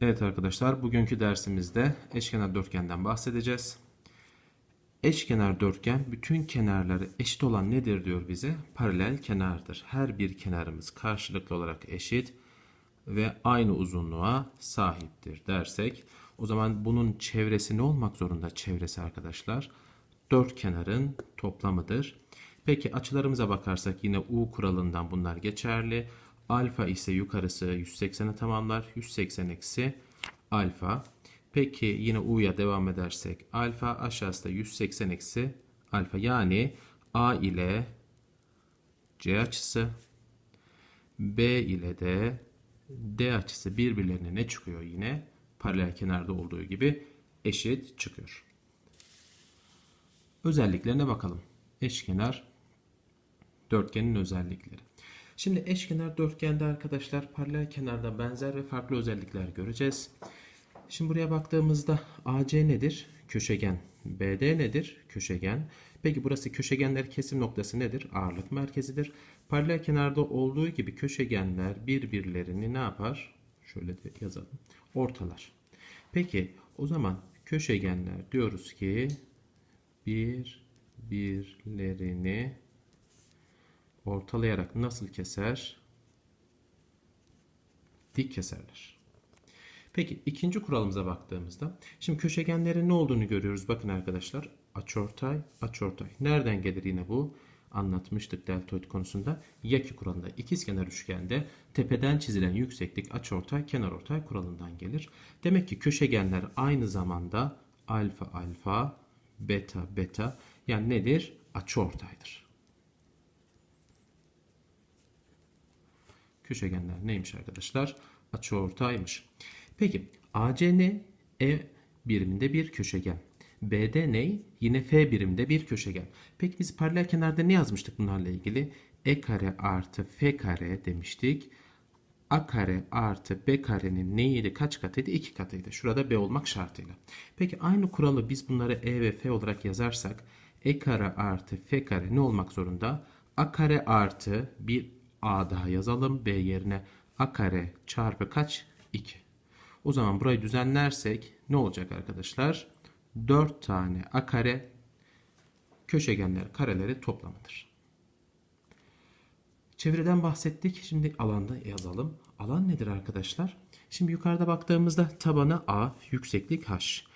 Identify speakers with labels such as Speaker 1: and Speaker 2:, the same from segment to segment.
Speaker 1: Evet arkadaşlar bugünkü dersimizde eşkenar dörtgenden bahsedeceğiz. Eşkenar dörtgen bütün kenarları eşit olan nedir diyor bize? Paralel kenardır. Her bir kenarımız karşılıklı olarak eşit ve aynı uzunluğa sahiptir dersek o zaman bunun çevresi ne olmak zorunda çevresi arkadaşlar? Dört kenarın toplamıdır. Peki açılarımıza bakarsak yine U kuralından bunlar geçerli. Alfa ise yukarısı 180'e tamamlar. 180 eksi alfa. Peki yine U'ya devam edersek alfa aşağısı da 180 eksi alfa. Yani A ile C açısı B ile de D açısı birbirlerine ne çıkıyor yine? Paralel kenarda olduğu gibi eşit çıkıyor. Özelliklerine bakalım. Eşkenar dörtgenin özellikleri. Şimdi eşkenar dörtgende arkadaşlar paralel kenarda benzer ve farklı özellikler göreceğiz. Şimdi buraya baktığımızda AC nedir? Köşegen. BD nedir? Köşegen. Peki burası köşegenler kesim noktası nedir? Ağırlık merkezidir. Paralel kenarda olduğu gibi köşegenler birbirlerini ne yapar? Şöyle de yazalım. Ortalar. Peki o zaman köşegenler diyoruz ki birbirlerini ortalayarak nasıl keser? Dik keserler. Peki ikinci kuralımıza baktığımızda şimdi köşegenlerin ne olduğunu görüyoruz. Bakın arkadaşlar açortay, açortay. Nereden gelir yine bu? Anlatmıştık deltoid konusunda. Yaki kuralında ikizkenar üçgende tepeden çizilen yükseklik açortay, kenarortay kuralından gelir. Demek ki köşegenler aynı zamanda alfa alfa, beta beta yani nedir? Açıortaydır. Köşegenler neymiş arkadaşlar? Açıortaymış. Peki AC ne? E biriminde bir köşegen. BD ne? Yine F biriminde bir köşegen. Peki biz paralel kenarda ne yazmıştık bunlarla ilgili? E kare artı F kare demiştik. A kare artı B karenin neydi? Kaç katıydı? 2 katıydı. Şurada B olmak şartıyla. Peki aynı kuralı biz bunları E ve F olarak yazarsak E kare artı F kare ne olmak zorunda? A kare artı bir A daha yazalım. B yerine A kare çarpı kaç? 2. O zaman burayı düzenlersek ne olacak arkadaşlar? 4 tane A kare köşegenler kareleri toplamıdır. Çevreden bahsettik. Şimdi alanda yazalım. Alan nedir arkadaşlar? Şimdi yukarıda baktığımızda tabanı A, yükseklik H.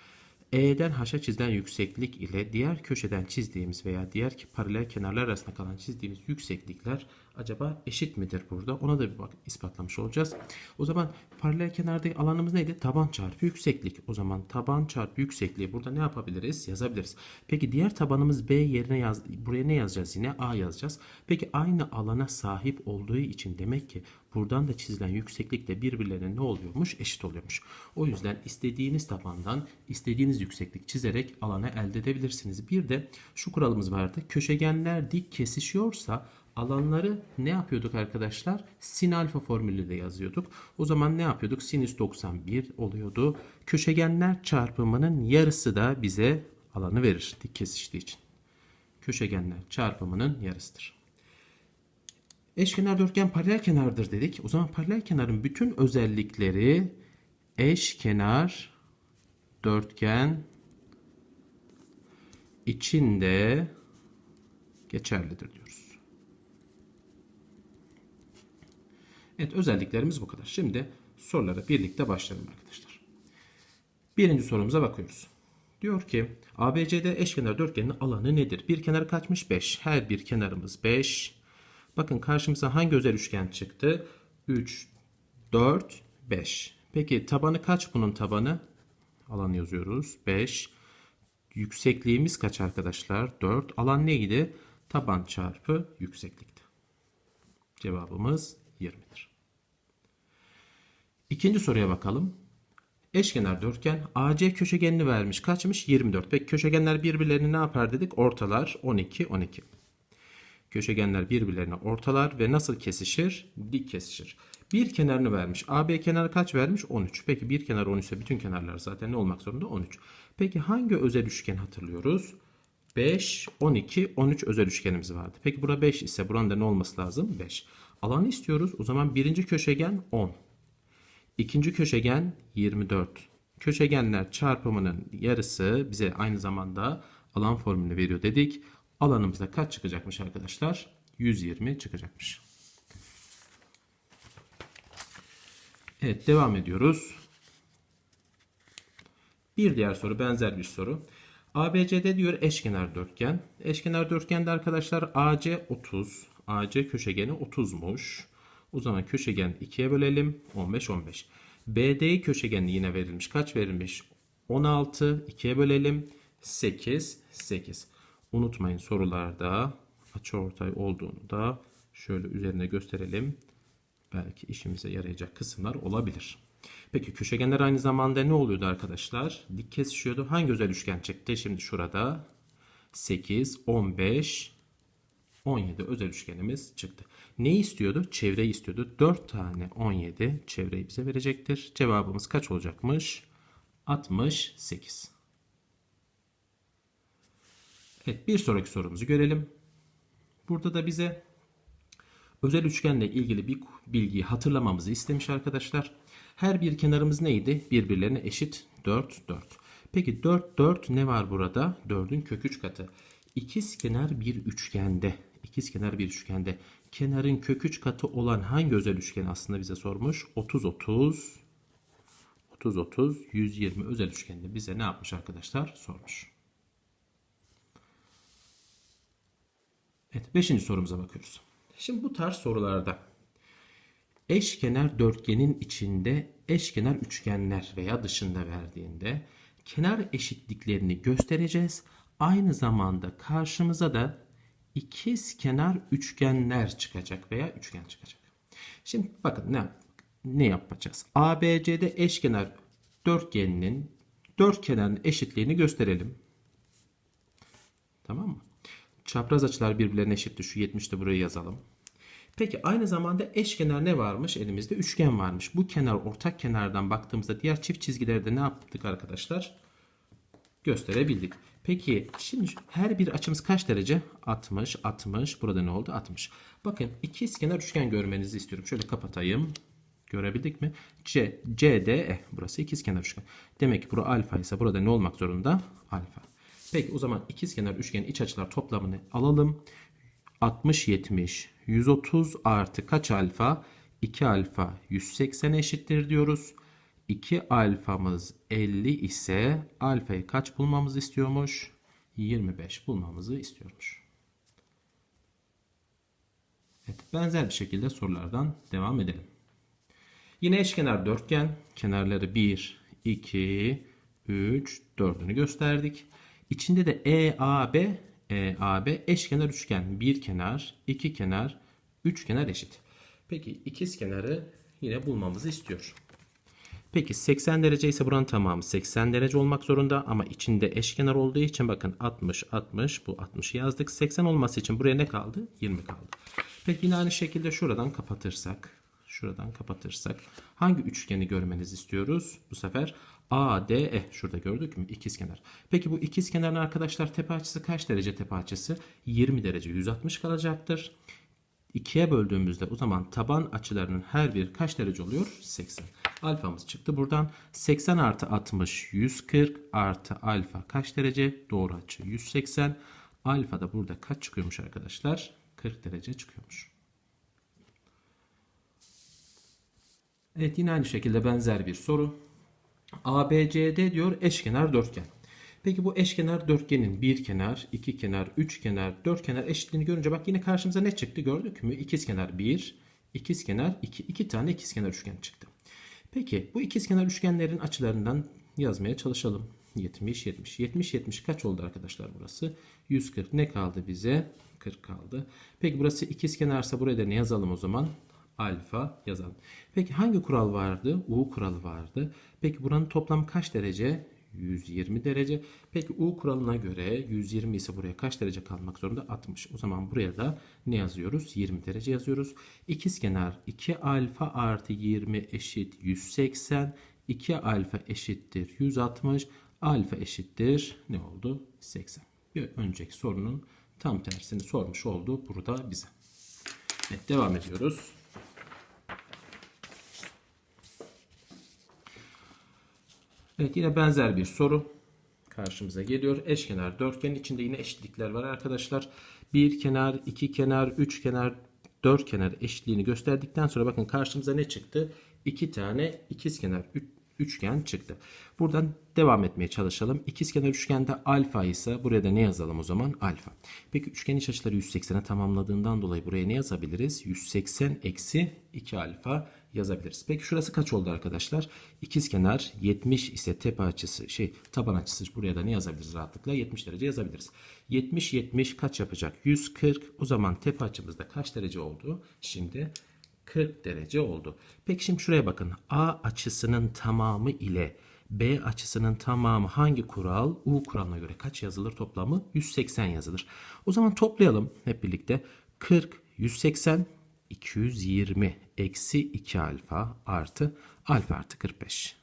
Speaker 1: E'den H'a çizilen yükseklik ile diğer köşeden çizdiğimiz veya diğer paralel kenarlar arasında kalan çizdiğimiz yükseklikler acaba eşit midir burada? Ona da bir bak ispatlamış olacağız. O zaman paralel kenardaki alanımız neydi? Taban çarpı yükseklik. O zaman taban çarpı yüksekliği burada ne yapabiliriz? Yazabiliriz. Peki diğer tabanımız B yerine yaz buraya ne yazacağız yine? A yazacağız. Peki aynı alana sahip olduğu için demek ki buradan da çizilen yükseklik de birbirlerine ne oluyormuş? Eşit oluyormuş. O yüzden istediğiniz tabandan istediğiniz yükseklik çizerek alanı elde edebilirsiniz. Bir de şu kuralımız vardı. Köşegenler dik kesişiyorsa alanları ne yapıyorduk arkadaşlar? Sin alfa formülüyle yazıyorduk. O zaman ne yapıyorduk? Sinüs 91 oluyordu. Köşegenler çarpımının yarısı da bize alanı verir dik kesiştiği için. Köşegenler çarpımının yarısıdır. Eşkenar dörtgen paralel kenardır dedik. O zaman paralel kenarın bütün özellikleri eşkenar dörtgen içinde geçerlidir diyoruz. Evet özelliklerimiz bu kadar. Şimdi sorulara birlikte başlayalım arkadaşlar. Birinci sorumuza bakıyoruz. Diyor ki ABCD eşkenar dörtgenin alanı nedir? Bir kenar kaçmış? 5. Her bir kenarımız 5. Bakın karşımıza hangi özel üçgen çıktı? 3, 4, 5. Peki tabanı kaç bunun tabanı? Alanı yazıyoruz. 5. Yüksekliğimiz kaç arkadaşlar? 4. Alan neydi? Taban çarpı yükseklikti. Cevabımız 20'dir. İkinci soruya bakalım. Eşkenar dörtgen AC köşegenini vermiş. Kaçmış? 24. Peki köşegenler birbirlerini ne yapar dedik? Ortalar 12, 12. Köşegenler birbirlerine ortalar ve nasıl kesişir? Dik kesişir. Bir kenarını vermiş. AB kenarı kaç vermiş? 13. Peki bir kenar 13 ise bütün kenarlar zaten ne olmak zorunda? 13. Peki hangi özel üçgen hatırlıyoruz? 5, 12, 13 özel üçgenimiz vardı. Peki bura 5 ise buranın da ne olması lazım? 5. Alanı istiyoruz. O zaman birinci köşegen 10. İkinci köşegen 24. Köşegenler çarpımının yarısı bize aynı zamanda alan formülünü veriyor dedik. Alanımızda kaç çıkacakmış arkadaşlar? 120 çıkacakmış. Evet devam ediyoruz. Bir diğer soru benzer bir soru. ABCD diyor eşkenar dörtgen. Eşkenar dörtgende arkadaşlar AC 30. AC köşegeni 30'muş. O zaman köşegen 2'ye bölelim. 15 15. BD köşegeni yine verilmiş. Kaç verilmiş? 16. 2'ye bölelim. 8 8. Unutmayın sorularda açıortay olduğunu da şöyle üzerine gösterelim. Belki işimize yarayacak kısımlar olabilir. Peki köşegenler aynı zamanda ne oluyordu arkadaşlar? Dik kesişiyordu. Hangi özel üçgen çıktı? Şimdi şurada 8, 15, 17 özel üçgenimiz çıktı. Ne istiyordu? Çevreyi istiyordu. 4 tane 17 çevreyi bize verecektir. Cevabımız kaç olacakmış? 68. Evet bir sonraki sorumuzu görelim. Burada da bize özel üçgenle ilgili bir bilgiyi hatırlamamızı istemiş arkadaşlar. Her bir kenarımız neydi? Birbirlerine eşit 4, 4. Peki 4, 4 ne var burada? 4'ün kök 3 katı. İkiz kenar bir üçgende. İkiz kenar bir üçgende. Kenarın kök 3 katı olan hangi özel üçgen aslında bize sormuş? 30, 30, 30, 30, 120 özel üçgende bize ne yapmış arkadaşlar? Sormuş. Evet 5. sorumuza bakıyoruz. Şimdi bu tarz sorularda eşkenar dörtgenin içinde eşkenar üçgenler veya dışında verdiğinde kenar eşitliklerini göstereceğiz. Aynı zamanda karşımıza da ikiz kenar üçgenler çıkacak veya üçgen çıkacak. Şimdi bakın ne ne yapacağız? ABCD eşkenar dörtgeninin dört kenarın eşitliğini gösterelim. Tamam mı? Çapraz açılar birbirlerine eşitti. Şu 70'te buraya yazalım. Peki aynı zamanda eşkenar ne varmış? Elimizde üçgen varmış. Bu kenar ortak kenardan baktığımızda diğer çift çizgilerde ne yaptık arkadaşlar? Gösterebildik. Peki şimdi her bir açımız kaç derece? 60, 60. Burada ne oldu? 60. Bakın ikizkenar üçgen görmenizi istiyorum. Şöyle kapatayım. Görebildik mi? C, C, D, E. Burası ikizkenar üçgen. Demek ki bura alfa ise burada ne olmak zorunda? Alfa. Peki o zaman ikizkenar üçgenin iç açılar toplamını alalım. 60, 70, 130 artı kaç alfa? 2 alfa 180 eşittir diyoruz. 2 alfamız 50 ise alfayı kaç bulmamızı istiyormuş? 25 bulmamızı istiyormuş. Evet, benzer bir şekilde sorulardan devam edelim. Yine eşkenar dörtgen. Kenarları 1, 2, 3, 4'ünü gösterdik. İçinde de EAB, EAB eşkenar üçgen. Bir kenar, iki kenar, üç kenar eşit. Peki ikiz kenarı yine bulmamızı istiyor. Peki 80 derece ise buranın tamamı 80 derece olmak zorunda ama içinde eşkenar olduğu için bakın 60 60 bu 60'ı yazdık. 80 olması için buraya ne kaldı? 20 kaldı. Peki yine aynı şekilde şuradan kapatırsak şuradan kapatırsak hangi üçgeni görmenizi istiyoruz? Bu sefer ADE şurada gördük mü? İkizkenar. Peki bu ikizkenarın arkadaşlar tepe açısı kaç derece tepe açısı? 20 derece 160 kalacaktır. 2'ye böldüğümüzde o zaman taban açılarının her bir kaç derece oluyor? 80. Alfamız çıktı buradan. 80 artı 60 140 artı alfa kaç derece? Doğru açı 180. Alfa da burada kaç çıkıyormuş arkadaşlar? 40 derece çıkıyormuş. Evet yine aynı şekilde benzer bir soru. ABCD diyor eşkenar dörtgen. Peki bu eşkenar dörtgenin bir kenar, iki kenar, üç kenar, dört kenar eşitliğini görünce bak yine karşımıza ne çıktı gördük mü? İkizkenar 1, ikizkenar 2, iki tane ikizkenar üçgen çıktı. Peki bu ikizkenar üçgenlerin açılarından yazmaya çalışalım. 70, 70. 70, 70 kaç oldu arkadaşlar burası? 140. Ne kaldı bize? 40 kaldı. Peki burası ikizkenarsa buraya da ne yazalım o zaman? Alfa yazalım. Peki hangi kural vardı? U kuralı vardı. Peki buranın toplam kaç derece? 120 derece. Peki U kuralına göre 120 ise buraya kaç derece kalmak zorunda? 60. O zaman buraya da ne yazıyoruz? 20 derece yazıyoruz. İkizkenar 2 alfa artı 20 eşit 180. 2 alfa eşittir 160. Alfa eşittir ne oldu? 80. Bir önceki sorunun tam tersini sormuş oldu burada bize. Evet devam ediyoruz. Evet yine benzer bir soru karşımıza geliyor. Eşkenar dörtgenin içinde yine eşitlikler var arkadaşlar. Bir kenar, iki kenar, üç kenar, dört kenar eşitliğini gösterdikten sonra bakın karşımıza ne çıktı? İki tane ikizkenar üç, üçgen çıktı. Buradan devam etmeye çalışalım. İkizkenar üçgende alfa ise buraya da ne yazalım o zaman? Alfa. Peki üçgen iç açıları 180'e tamamladığından dolayı buraya ne yazabiliriz? 180 eksi 2 alfa yazabiliriz. Peki şurası kaç oldu arkadaşlar? İkizkenar 70 ise tepe açısı şey taban açısı buraya da ne yazabiliriz rahatlıkla? 70 derece yazabiliriz. 70 70 kaç yapacak? 140. O zaman tepe açımızda kaç derece oldu? Şimdi 40 derece oldu. Peki şimdi şuraya bakın. A açısının tamamı ile B açısının tamamı hangi kural? U kuralına göre kaç yazılır toplamı? 180 yazılır. O zaman toplayalım hep birlikte. 40, 180, 220 eksi 2 alfa artı alfa artı 45.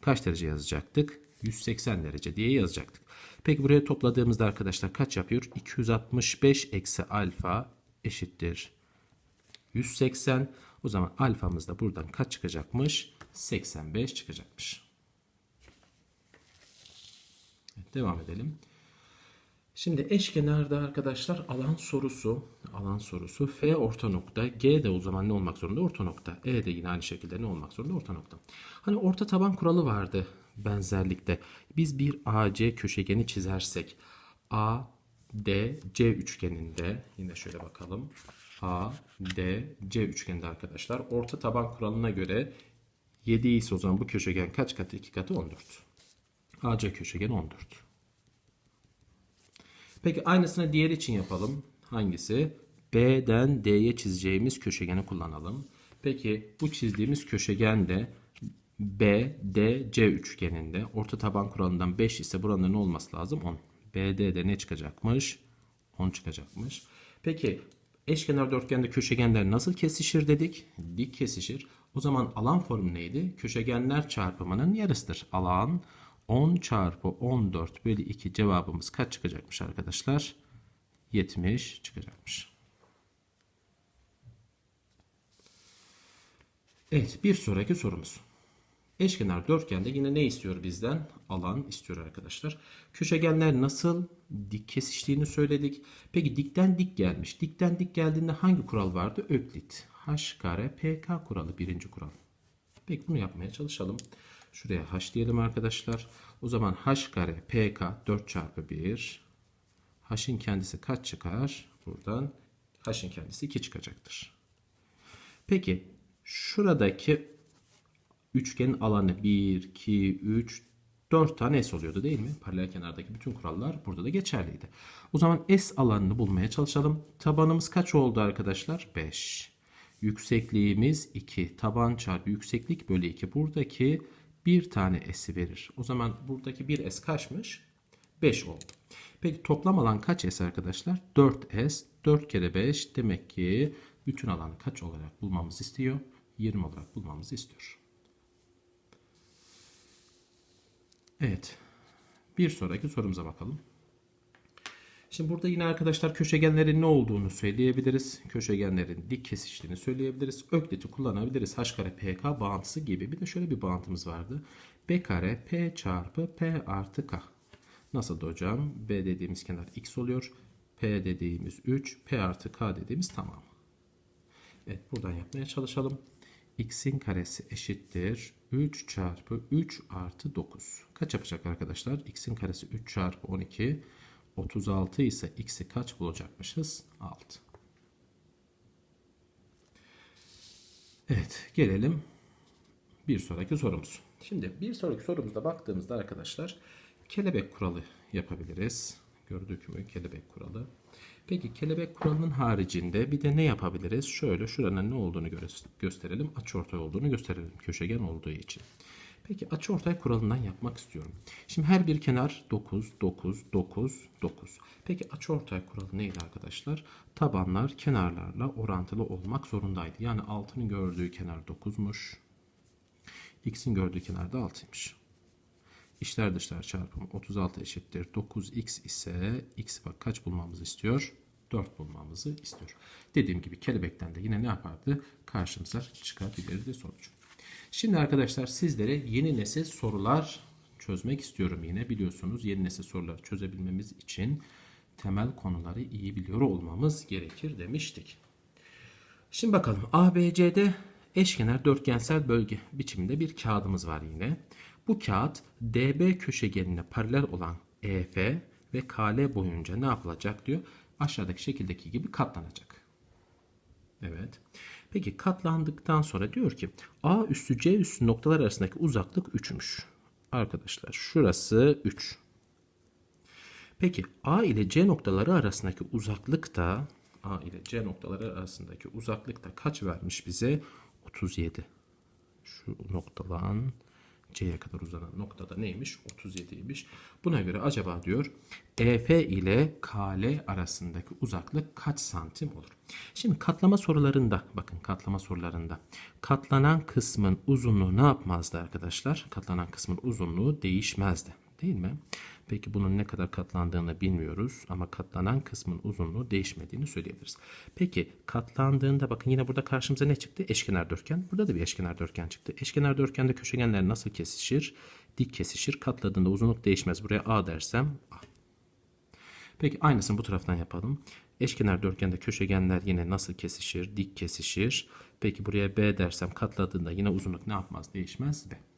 Speaker 1: Kaç derece yazacaktık? 180 derece diye yazacaktık. Peki buraya topladığımızda arkadaşlar kaç yapıyor? 265 eksi alfa eşittir 180. O zaman alfamız da buradan kaç çıkacakmış? 85 çıkacakmış. Evet, devam edelim. Şimdi eşkenarda arkadaşlar alan sorusu, alan sorusu F orta nokta, G de o zaman ne olmak zorunda? Orta nokta. E de yine aynı şekilde ne olmak zorunda? Orta nokta. Hani orta taban kuralı vardı benzerlikte. Biz bir AC köşegeni çizersek A, D, C üçgeninde yine şöyle bakalım. A, D, C üçgeninde arkadaşlar. Orta taban kuralına göre 7 ise o zaman bu köşegen kaç katı? 2 katı 14. AC köşegeni 14. Peki aynısını diğer için yapalım. Hangisi? B'den D'ye çizeceğimiz köşegeni kullanalım. Peki bu çizdiğimiz köşegen de B, D, C üçgeninde. Orta taban kuralından 5 ise burada ne olması lazım? 10. BD'de ne çıkacakmış? 10 çıkacakmış. Peki eşkenar dörtgende köşegenler nasıl kesişir dedik? Dik kesişir. O zaman alan formu neydi? Köşegenler çarpımının yarısıdır. Alan 10 çarpı 14 bölü 2 cevabımız kaç çıkacakmış arkadaşlar? 70 çıkacakmış. Evet bir sonraki sorumuz. Eşkenar dörtgende yine ne istiyor bizden? Alan istiyor arkadaşlar. Köşegenler nasıl dik kesiştiğini söyledik. Peki dikten dik gelmiş. Dikten dik geldiğinde hangi kural vardı? Öklit. H kare PK kuralı birinci kural. Peki bunu yapmaya çalışalım. Şuraya h diyelim arkadaşlar. O zaman h kare pk 4 çarpı 1. h'in kendisi kaç çıkar? Buradan h'in kendisi 2 çıkacaktır. Peki şuradaki üçgenin alanı 1, 2, 3, 4 tane S oluyordu değil mi? Paralel kenardaki bütün kurallar burada da geçerliydi. O zaman S alanını bulmaya çalışalım. Tabanımız kaç oldu arkadaşlar? 5. Yüksekliğimiz 2. Taban çarpı yükseklik bölü 2. Buradaki bir tane S'i verir. O zaman buradaki bir S kaçmış? 5 oldu. Peki toplam alan kaç S arkadaşlar? 4S. 4 kere 5 demek ki bütün alanı kaç olarak bulmamızı istiyor? 20 olarak bulmamızı istiyor. Evet. Bir sonraki sorumuza bakalım. Şimdi burada yine arkadaşlar köşegenlerin ne olduğunu söyleyebiliriz. Köşegenlerin dik kesiştiğini söyleyebiliriz. Öklit'i kullanabiliriz. H kare PK bağıntısı gibi. Bir de şöyle bir bağıntımız vardı. B kare P çarpı P artı K. Nasıl da hocam? B dediğimiz kenar X oluyor. P dediğimiz 3. P artı K dediğimiz tamam. Evet buradan yapmaya çalışalım. X'in karesi eşittir. 3 çarpı 3 artı 9. Kaç yapacak arkadaşlar? X'in karesi 3 çarpı 12. 36 ise x'i kaç bulacakmışız? 6. Evet gelelim bir sonraki sorumuz. Şimdi bir sonraki sorumuzda baktığımızda arkadaşlar kelebek kuralı yapabiliriz. Gördük mü kelebek kuralı. Peki kelebek kuralının haricinde bir de ne yapabiliriz? Şöyle şuranın ne olduğunu gösterelim. Açıortay olduğunu gösterelim köşegen olduğu için. Peki açıortay kuralından yapmak istiyorum. Şimdi her bir kenar 9, 9, 9, 9. Peki açıortay kuralı neydi arkadaşlar? Tabanlar kenarlarla orantılı olmak zorundaydı. Yani 6'nın gördüğü kenar 9'muş. X'in gördüğü kenar da 6'ymış. İşler dışlar çarpımı 36 eşittir. 9x ise x bak kaç bulmamızı istiyor? 4 bulmamızı istiyor. Dediğim gibi kelebekten de yine ne yapardı? Karşımıza çıkabilirdi sonuç. Şimdi arkadaşlar sizlere yeni nesil sorular çözmek istiyorum yine. Biliyorsunuz yeni nesil soruları çözebilmemiz için temel konuları iyi biliyor olmamız gerekir demiştik. Şimdi bakalım ABC'de eşkenar dörtgensel bölge biçiminde bir kağıdımız var yine. Bu kağıt DB köşegenine paralel olan EF ve KL boyunca ne yapılacak diyor. Aşağıdaki şekildeki gibi katlanacak. Evet. Peki katlandıktan sonra diyor ki A üstü C üstü noktalar arasındaki uzaklık 3'müş. Arkadaşlar şurası 3. Peki A ile C noktaları arasındaki uzaklık da A ile C noktaları arasındaki uzaklık da kaç vermiş bize? 37. Şu noktadan C'ye kadar uzanan noktada neymiş? 37'ymiş. Buna göre acaba diyor EF ile KL arasındaki uzaklık kaç santim olur? Şimdi katlama sorularında bakın katlama sorularında katlanan kısmın uzunluğu ne yapmazdı arkadaşlar? Katlanan kısmın uzunluğu değişmezdi. Değil mi? Peki bunun ne kadar katlandığını bilmiyoruz ama katlanan kısmın uzunluğu değişmediğini söyleyebiliriz. Peki katlandığında bakın yine burada karşımıza ne çıktı? Eşkenar dörtgen. Burada da bir eşkenar dörtgen çıktı. Eşkenar dörtgende köşegenler nasıl kesişir? Dik kesişir. Katladığında uzunluk değişmez. Buraya A dersem A. Peki aynısını bu taraftan yapalım. Eşkenar dörtgende köşegenler yine nasıl kesişir? Dik kesişir. Peki buraya B dersem katladığında yine uzunluk ne yapmaz? Değişmez. B.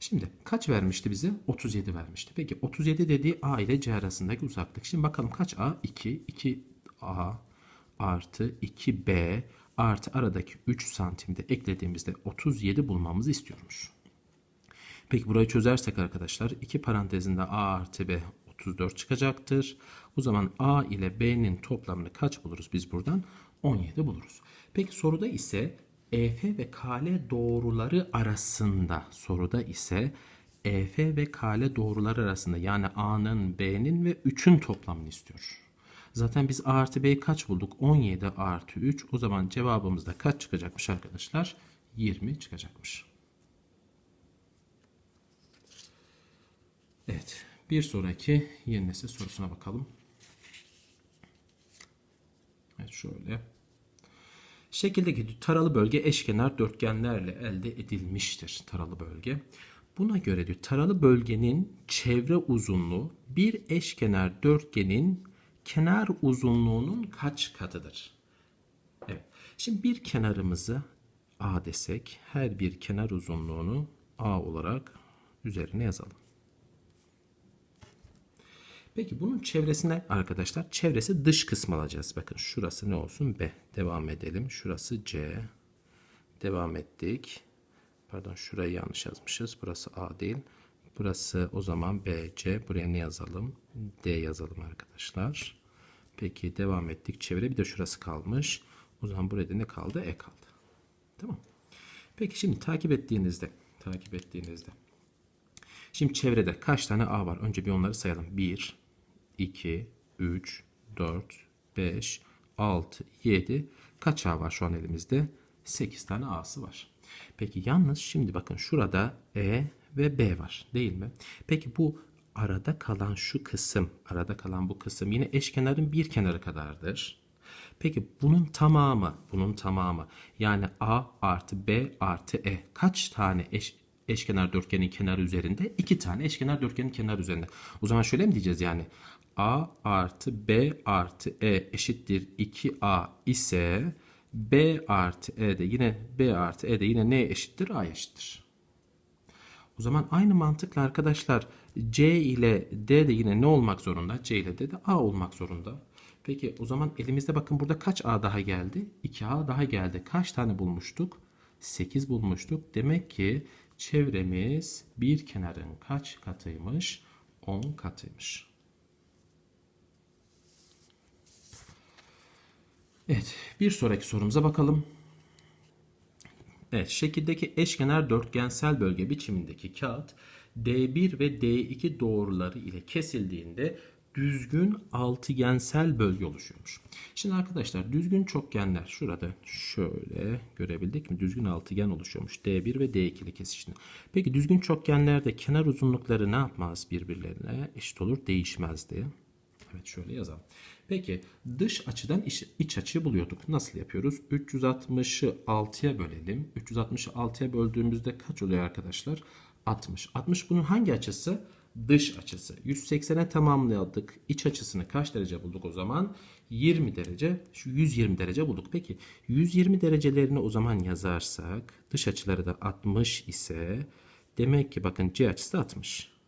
Speaker 1: Şimdi kaç vermişti bize? 37 vermişti. Peki 37 dediği A ile C arasındaki uzaklık. Şimdi bakalım kaç A? 2. 2A artı 2B artı aradaki 3 santimde eklediğimizde 37 bulmamızı istiyormuş. Peki burayı çözersek arkadaşlar iki parantezinde A artı B 34 çıkacaktır. O zaman A ile B'nin toplamını kaç buluruz biz buradan? 17 buluruz. Peki soruda ise EF ve KL doğruları arasında soruda ise EF ve KL doğruları arasında yani A'nın, B'nin ve 3'ün toplamını istiyor. Zaten biz A artı B'yi kaç bulduk? 17 artı 3. O zaman cevabımızda kaç çıkacakmış arkadaşlar? 20 çıkacakmış. Evet. Bir sonraki yeni nesil sorusuna bakalım. Evet şöyle. Şekildeki taralı bölge eşkenar dörtgenlerle elde edilmiştir. Taralı bölge. Buna göre diyor taralı bölgenin çevre uzunluğu bir eşkenar dörtgenin kenar uzunluğunun kaç katıdır? Evet. Şimdi bir kenarımızı A desek her bir kenar uzunluğunu A olarak üzerine yazalım. Peki bunun çevresine arkadaşlar çevresi dış kısmı alacağız. Bakın şurası ne olsun? B. Devam edelim. Şurası C. Devam ettik. Pardon şurayı yanlış yazmışız. Burası A değil. Burası o zaman B, C. Buraya ne yazalım? D yazalım arkadaşlar. Peki devam ettik. Çevre bir de şurası kalmış. O zaman burada ne kaldı? E kaldı. Tamam. Peki şimdi takip ettiğinizde takip ettiğinizde Şimdi çevrede kaç tane A var? Önce bir onları sayalım. 1, 2, 3, 4, 5, 6, 7. Kaç A var şu an elimizde? 8 tane A'sı var. Peki yalnız şimdi bakın şurada E ve B var değil mi? Peki bu arada kalan şu kısım, arada kalan bu kısım yine eşkenarın bir kenarı kadardır. Peki bunun tamamı, bunun tamamı yani A artı B artı E kaç tane eş, eşkenar dörtgenin kenarı üzerinde? iki tane eşkenar dörtgenin kenarı üzerinde. O zaman şöyle mi diyeceğiz yani? A artı B artı E eşittir 2A ise B artı E de yine B artı E de yine neye eşittir? A eşittir. O zaman aynı mantıkla arkadaşlar C ile D de yine ne olmak zorunda? C ile D de A olmak zorunda. Peki o zaman elimizde bakın burada kaç A daha geldi? 2A daha geldi. Kaç tane bulmuştuk? 8 bulmuştuk. Demek ki çevremiz bir kenarın kaç katıymış? 10 katıymış. Evet, bir sonraki sorumuza bakalım. Evet, şekildeki eşkenar dörtgensel bölge biçimindeki kağıt D1 ve D2 doğruları ile kesildiğinde düzgün altıgensel bölge oluşuyormuş. Şimdi arkadaşlar düzgün çokgenler şurada şöyle görebildik mi? Düzgün altıgen oluşuyormuş. D1 ve D2 ile kesiştiğinde. Peki düzgün çokgenlerde kenar uzunlukları ne yapmaz birbirlerine? Eşit olur değişmezdi. Evet şöyle yazalım. Peki dış açıdan iç, açıyı buluyorduk. Nasıl yapıyoruz? 360'ı 6'ya bölelim. 360'ı 6'ya böldüğümüzde kaç oluyor arkadaşlar? 60. 60 bunun hangi açısı? Dış açısı. 180'e tamamladık. İç açısını kaç derece bulduk o zaman? 20 derece. Şu 120 derece bulduk. Peki 120 derecelerini o zaman yazarsak dış açıları da 60 ise demek ki bakın C açısı da 60.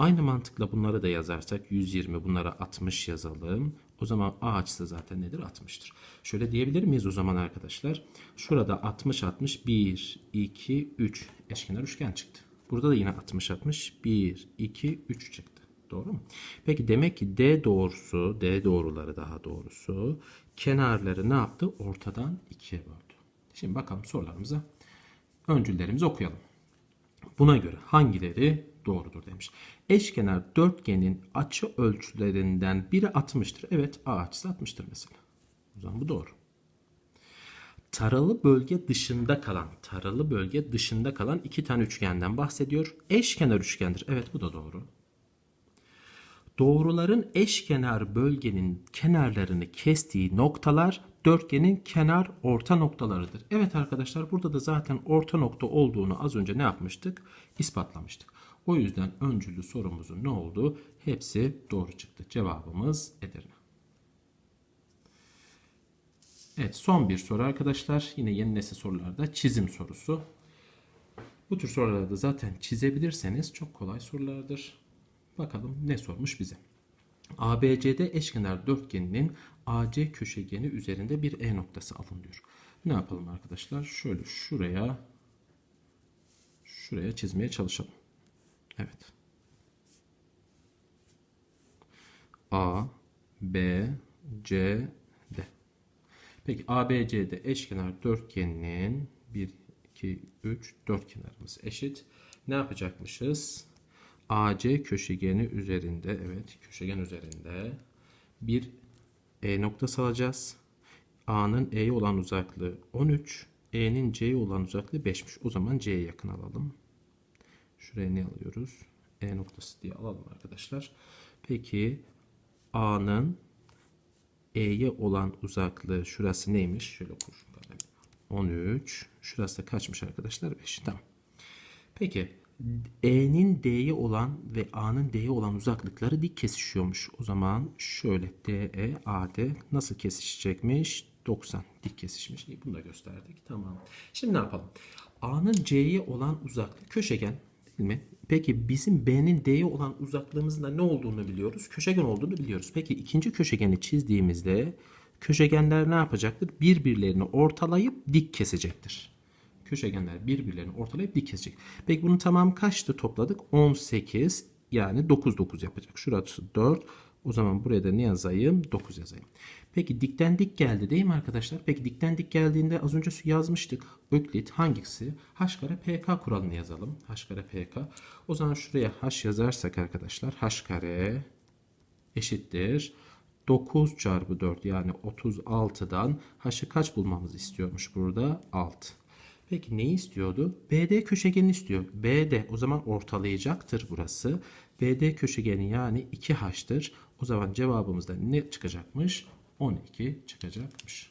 Speaker 1: Aynı mantıkla bunları da yazarsak 120 bunlara 60 yazalım. O zaman A açısı zaten nedir? 60'tır. Şöyle diyebilir miyiz o zaman arkadaşlar? Şurada 60 60 1 2 3 eşkenar üçgen çıktı. Burada da yine 60 60 1 2 3 çıktı. Doğru mu? Peki demek ki D doğrusu, D doğruları daha doğrusu kenarları ne yaptı? Ortadan ikiye böldü. Şimdi bakalım sorularımıza. Öncüllerimizi okuyalım. Buna göre hangileri doğrudur demiş. Eşkenar dörtgenin açı ölçülerinden biri 60'tır. Evet A açısı 60'tır mesela. O zaman bu doğru. Taralı bölge dışında kalan, taralı bölge dışında kalan iki tane üçgenden bahsediyor. Eşkenar üçgendir. Evet bu da doğru. Doğruların eşkenar bölgenin kenarlarını kestiği noktalar dörtgenin kenar orta noktalarıdır. Evet arkadaşlar burada da zaten orta nokta olduğunu az önce ne yapmıştık? İspatlamıştık. O yüzden öncüllü sorumuzun ne oldu? Hepsi doğru çıktı. Cevabımız Edirne. Evet son bir soru arkadaşlar. Yine yeni nesil sorularda çizim sorusu. Bu tür sorularda zaten çizebilirseniz çok kolay sorulardır. Bakalım ne sormuş bize. ABCD eşkenar dörtgeninin AC köşegeni üzerinde bir E noktası alın diyor. Ne yapalım arkadaşlar? Şöyle şuraya şuraya çizmeye çalışalım. Evet. A, B, C, D. Peki ABCD eşkenar dörtgeninin 1, 2, 3, 4 kenarımız eşit. Ne yapacakmışız? AC köşegeni üzerinde, evet köşegen üzerinde bir E noktası alacağız. A'nın E'ye olan uzaklığı 13, E'nin C'ye olan uzaklığı 5'miş. O zaman C'ye yakın alalım. Şuraya ne alıyoruz? E noktası diye alalım arkadaşlar. Peki A'nın E'ye olan uzaklığı şurası neymiş? Şöyle kur. 13. Şurası da kaçmış arkadaşlar? 5. Tamam. Peki E'nin D'ye olan ve A'nın D'ye olan uzaklıkları dik kesişiyormuş. O zaman şöyle DE, AD nasıl kesişecekmiş? 90 dik kesişmiş. İyi, bunu da gösterdik. Tamam. Şimdi ne yapalım? A'nın C'ye olan uzaklığı köşegen mi? Peki bizim B'nin D'ye olan uzaklığımızın da ne olduğunu biliyoruz. Köşegen olduğunu biliyoruz. Peki ikinci köşegeni çizdiğimizde köşegenler ne yapacaktır? Birbirlerini ortalayıp dik kesecektir. Köşegenler birbirlerini ortalayıp dik kesecek. Peki bunun tamamı kaçtı topladık? 18 yani 9 9 yapacak. Şurası 4. O zaman buraya da ne yazayım? 9 yazayım. Peki dikten dik geldi değil mi arkadaşlar? Peki dikten dik geldiğinde az önce yazmıştık. Öklit hangisi? H PK kuralını yazalım. H PK. O zaman şuraya H yazarsak arkadaşlar H kare eşittir. 9 çarpı 4 yani 36'dan H'ı kaç bulmamızı istiyormuş burada? 6. Peki neyi istiyordu? BD köşegeni istiyor. BD o zaman ortalayacaktır burası. BD köşegeni yani 2H'tır. O zaman cevabımızda ne çıkacakmış? 12 çıkacakmış.